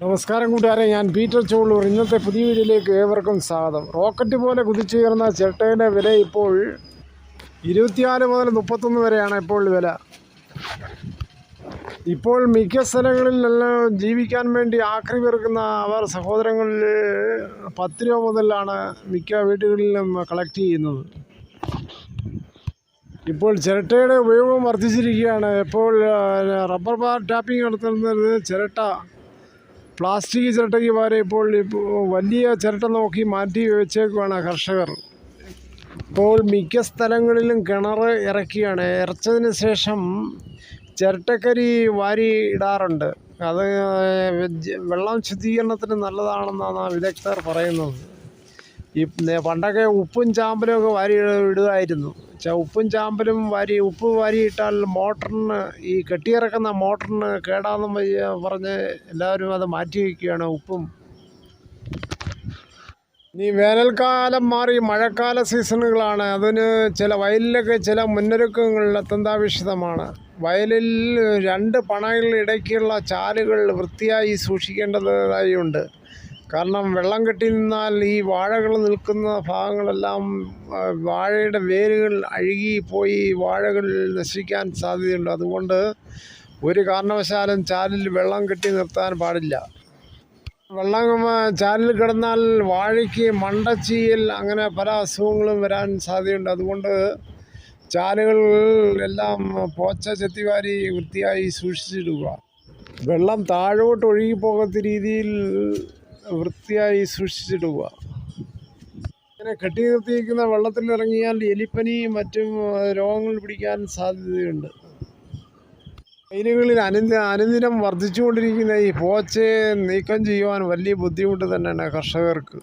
നമസ്കാരം കൂട്ടുകാരെ ഞാൻ പീറ്റർ ചോളൂർ. ഇന്നത്തെ പുതിയ വീഡിയോയിലേക്ക് ഏവർക്കും സ്വാഗതം. റോക്കറ്റ് പോലെ കുതിച്ചുയർന്ന ചിരട്ടയുടെ വില ഇപ്പോൾ ഇരുപത്തിനാല് മുതൽ മുപ്പത്തൊന്ന് വരെയാണ് ഇപ്പോൾ വില. ഇപ്പോൾ മിക്ക സ്ഥലങ്ങളിലെല്ലാം ജീവിക്കാൻ വേണ്ടി ആക്രി പെറുക്കുന്ന അവർ സഹോദരങ്ങളിൽ പത്ത് രൂപ മുതലാണ് മിക്ക വീടുകളിലും കളക്ട് ചെയ്യുന്നത്. ഇപ്പോൾ ചിരട്ടയുടെ ഉപയോഗം വർദ്ധിച്ചിരിക്കുകയാണ്. ഇപ്പോൾ റബ്ബർ ബാർ ടാപ്പിംഗ് നടത്തുന്നത് ചിരട്ട. പ്ലാസ്റ്റിക് ചിരട്ടയ്ക്ക് പകരം ഇപ്പോൾ വലിയ ചിരട്ട നോക്കി മാറ്റി വെച്ചേക്കുവാണ് കർഷകർ. ഇപ്പോൾ മിക്ക സ്ഥലങ്ങളിലും കിണർ ഇറക്കിയാണ്. ഇറച്ചതിന് ശേഷം ചിരട്ടക്കരി വാരി ഇടാറുണ്ട്. അത് വെള്ളം ശുദ്ധീകരണത്തിന് നല്ലതാണെന്നാണ് വിദഗ്ധർ പറയുന്നത്. ഈ പണ്ടൊക്കെ ഉപ്പും ചാമ്പലും ഒക്കെ വാരി ഇടുമായിരുന്നു. ഉപ്പും ചാമ്പലും വാരി ഉപ്പ് വാരിയിട്ടാൽ മോട്ടറിന് ഈ കെട്ടിയിറക്കുന്ന മോട്ടറിന് കേടാണെന്ന് പറഞ്ഞ് എല്ലാവരും അത് മാറ്റി വയ്ക്കുകയാണ് ഉപ്പും. ഇനി വേനൽക്കാലം മാറി മഴക്കാല സീസണുകളാണ്. അതിന് ചില വയലിലൊക്കെ ചില മുന്നൊരുക്കങ്ങൾ അത്യന്താപേക്ഷിതമാണ്. വയലിൽ രണ്ട് പണകളിടയ്ക്കുള്ള ചാലുകൾ വൃത്തിയായി സൂക്ഷിക്കേണ്ടതായി ഉണ്ട്. കാരണം വെള്ളം കെട്ടി നിന്നാൽ ഈ വാഴകൾ നിൽക്കുന്ന ഭാഗങ്ങളെല്ലാം വാഴയുടെ വേരുകൾ അഴുകി പോയി വാഴകൾ നശിക്കാൻ സാധ്യതയുണ്ട്. അതുകൊണ്ട് ഒരു കാരണവശാലും ചാലിൽ വെള്ളം കെട്ടി നിർത്താൻ പാടില്ല. വെള്ളം ചാലിൽ കിടന്നാൽ വാഴയ്ക്ക് മണ്ടച്ചീയൽ അങ്ങനെ പല അസുഖങ്ങളും വരാൻ സാധ്യതയുണ്ട്. അതുകൊണ്ട് ചാലുകൾ എല്ലാം പോച്ച ചെത്തിവാരി വൃത്തിയായി സൂക്ഷിച്ചിടുക. വെള്ളം താഴോട്ട് ഒഴുകിപ്പോകാത്ത രീതിയിൽ വൃത്തിയായി സൂക്ഷിച്ചിടുക ഇങ്ങനെ കെട്ടി നിർത്തിയിരിക്കുന്ന വെള്ളത്തിൽ ഇറങ്ങിയാൽ എലിപ്പനിയും മറ്റും രോഗങ്ങൾ പിടിക്കാൻ സാധ്യതയുണ്ട്. മീനുകളിൽ അനുദ അനുദിനം വർദ്ധിച്ചുകൊണ്ടിരിക്കുന്ന ഈ പോച്ചയെ നീക്കം ചെയ്യുവാൻ വലിയ ബുദ്ധിമുട്ട് തന്നെയാണ് കർഷകർക്ക്.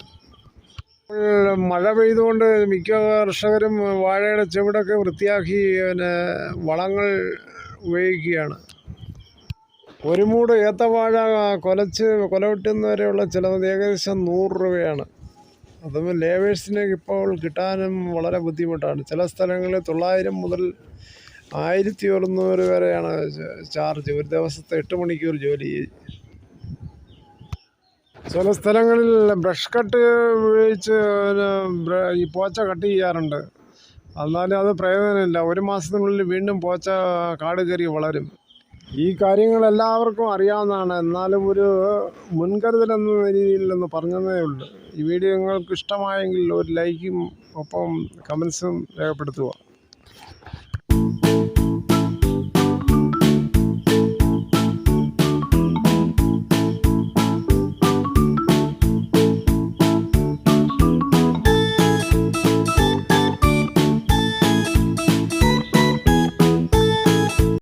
മഴ പെയ്തുകൊണ്ട് മിക്ക കർഷകരും വാഴയുടെ ചുവടൊക്കെ വൃത്തിയാക്കി പിന്നെ വളങ്ങൾ ഉപയോഗിക്കുകയാണ്. ഒരു മൂട് ഏത്തവാഴ കൊലച്ച് കൊല വെട്ടുന്നവരെയുള്ള ചിലവ് ഏകദേശം നൂറ് രൂപയാണ്. അതും ലേബേഴ്സിന് ഇപ്പോൾ കിട്ടാനും വളരെ ബുദ്ധിമുട്ടാണ്. ചില സ്ഥലങ്ങളിൽ തൊള്ളായിരം മുതൽ ആയിരത്തി ഒരുന്നൂറ് വരെയാണ് ചാർജ്. ഒരു ദിവസത്തെ എട്ട് മണിക്കൂർ ജോലി. ചില സ്ഥലങ്ങളിൽ ബ്രഷ് കട്ട് ഉപയോഗിച്ച് ഈ പോച്ച കട്ട് ചെയ്യാറുണ്ട്. എന്നാലും അത് പ്രയോജനമില്ല. ഒരു മാസത്തിനുള്ളിൽ വീണ്ടും പോച്ച കാട് കയറി വളരും. ഈ കാര്യങ്ങൾ എല്ലാവർക്കും അറിയാവുന്നതാണ്. എന്നാലും ഒരു മുൻകരുതൽ എന്ന രീതിയിൽ ഒന്ന് പറഞ്ഞതേ ഉള്ളൂ. ഈ വീഡിയോ നിങ്ങൾക്ക് ഇഷ്ടമായെങ്കിൽ ഒരു ലൈക്കും ഒപ്പം കമൻസും രേഖപ്പെടുത്തുക.